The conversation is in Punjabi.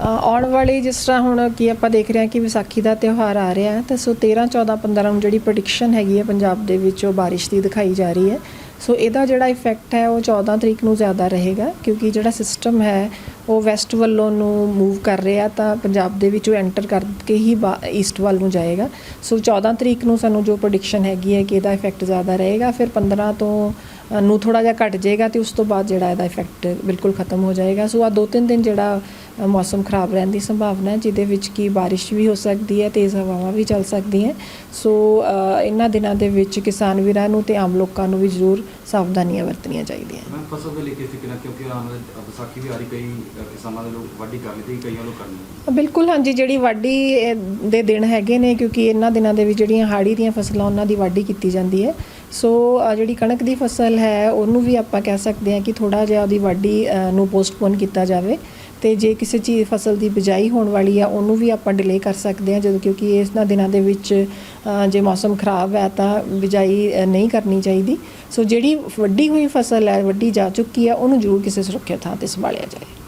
ਆਉਣ ਵਾਲੀ ਜਿਸ ਤਰ੍ਹਾਂ ਹੁਣ ਕੀ ਆਪਾਂ ਦੇਖ ਰਹੇ ਹਾਂ ਕਿ ਵਿਸਾਖੀ ਦਾ ਤਿਉਹਾਰ ਆ ਰਿਹਾ ਹੈ, ਤਾਂ ਸੋ 13 14 15 ਨੂੰ ਜਿਹੜੀ ਪ੍ਰੈਡਿਕਸ਼ਨ ਹੈਗੀ ਹੈ ਪੰਜਾਬ ਦੇ ਵਿੱਚ ਉਹ ਬਾਰਿਸ਼ ਦੀ ਦਿਖਾਈ ਜਾ ਰਹੀ ਹੈ। ਸੋ ਇਹਦਾ ਜਿਹੜਾ ਇਫੈਕਟ ਹੈ, ਉਹ 14 ਤਰੀਕ ਨੂੰ ਜ਼ਿਆਦਾ ਰਹੇਗਾ, ਕਿਉਂਕਿ ਜਿਹੜਾ ਸਿਸਟਮ ਹੈ, ਉਹ ਵੈਸਟ ਵੱਲੋਂ ਨੂੰ ਮੂਵ ਕਰ ਰਿਹਾ, ਤਾਂ ਪੰਜਾਬ ਦੇ ਵਿੱਚ ਉਹ ਐਂਟਰ ਕਰਕੇ ਹੀ ਈਸਟ ਵੱਲ ਨੂੰ ਜਾਏਗਾ। ਸੋ 14 ਤਰੀਕ ਨੂੰ ਸਾਨੂੰ ਜੋ ਪ੍ਰੈਡਿਕਸ਼ਨ ਹੈਗੀ ਹੈ ਕਿ ਇਹਦਾ ਇਫੈਕਟ ਜ਼ਿਆਦਾ ਰਹੇਗਾ, ਫਿਰ 15 ਤੋਂ ਨੂੰ ਥੋੜਾ ਜਿਹਾ ਘਟ ਜਾਏਗਾ, ਤੇ ਉਸ ਤੋਂ ਬਾਅਦ ਜਿਹੜਾ ਇਹਦਾ ਇਫੈਕਟ ਬਿਲਕੁਲ ਖਤਮ ਹੋ ਜਾਏਗਾ। ਸੋ ਆ ਦੋ ਤਿੰਨ ਦਿਨ ਜਿਹੜਾ ਮੌਸਮ ਖਰਾਬ ਰਹਿਣ ਦੀ ਸੰਭਾਵਨਾ ਹੈ ਜਿਹਦੇ ਵਿੱਚ ਕੀ ਬਾਰਿਸ਼ ਵੀ ਹੋ ਸਕਦੀ ਹੈ ਤੇਜ਼ ਹਵਾਵਾਂ ਵੀ ਚੱਲ ਸਕਦੀਆਂ ਸੋ ਇਹਨਾਂ ਦਿਨਾਂ ਦੇ ਵਿੱਚ ਕਿਸਾਨ ਵੀਰਾਂ ਨੂੰ ਤੇ ਆਮ ਲੋਕਾਂ ਨੂੰ ਵੀ ਜ਼ਰੂਰ ਸਾਵਧਾਨੀਆਂ ਵਰਤਣੀਆਂ ਚਾਹੀਦੀਆਂ ਮੈਂ ਫਸਲ ਦੇ ਲਈ ਕਿਸ ਨਾਲ ਕਿਉਂਕਿ ਵਾਲੇ ਵਿਸਾਖੀ ਵੀ ਆ ਰਹੀ ਕਈ ਕਿਸਾਨਾਂ ਦੇ ਲੋਕ ਵਾਢੀ ਕਰ ਲਈ ਕਈਆਂ ਲੋਕ ਕਰਨੀ ਬਿਲਕੁਲ ਹਾਂਜੀ ਜਿਹੜੀ ਵਾਢੀ ਦੇ ਦਿਨ ਹੈਗੇ ਨੇ ਕਿਉਂਕਿ ਇਹਨਾਂ ਦਿਨਾਂ ਦੇ ਵਿੱਚ ਜਿਹੜੀਆਂ ਹਾੜੀ ਦੀਆਂ ਫਸਲਾਂ ਉਹਨਾਂ ਦੀ ਵਾਢੀ ਕੀਤੀ ਜਾਂਦੀ ਹੈ। ਸੋ ਜਿਹੜੀ ਕਣਕ ਦੀ ਫਸਲ ਹੈ ਉਹਨੂੰ ਵੀ ਆਪਾਂ ਕਹਿ ਸਕਦੇ ਹਾਂ ਕਿ ਥੋੜਾ ਜਿਹਾ ਉਹਦੀ ਵਾਢੀ ਨੂੰ ਪੋਸਟਪੋਨ ਕੀਤਾ ਜਾਵੇ। ਤੇ ਜੇ ਕਿਸੇ ਚੀਜ਼ ਫਸਲ ਦੀ ਬਿਜਾਈ ਹੋਣ ਵਾਲੀ ਆ, ਉਹਨੂੰ ਵੀ ਆਪਾਂ ਡਿਲੇ ਕਰ ਸਕਦੇ ਹਾਂ, ਜਦੋਂ ਕਿਉਂਕਿ ਇਹਨਾਂ ਦਿਨਾਂ ਦੇ ਵਿੱਚ ਜੇ ਮੌਸਮ ਖਰਾਬ ਹੈ ਤਾਂ ਬਿਜਾਈ ਨਹੀਂ ਕਰਨੀ ਚਾਹੀਦੀ। ਸੋ ਜਿਹੜੀ ਵੱਡੀ ਹੋਈ ਫਸਲ ਹੈ, ਵੱਡੀ ਜਾ ਚੁੱਕੀ ਆ, ਉਹਨੂੰ ਜ਼ਰੂਰ ਕਿਸੇ ਸੁਰੱਖਿਅਤ ਥਾਂ ਤੇ ਸੰਭਾਲਿਆ ਜਾਏ।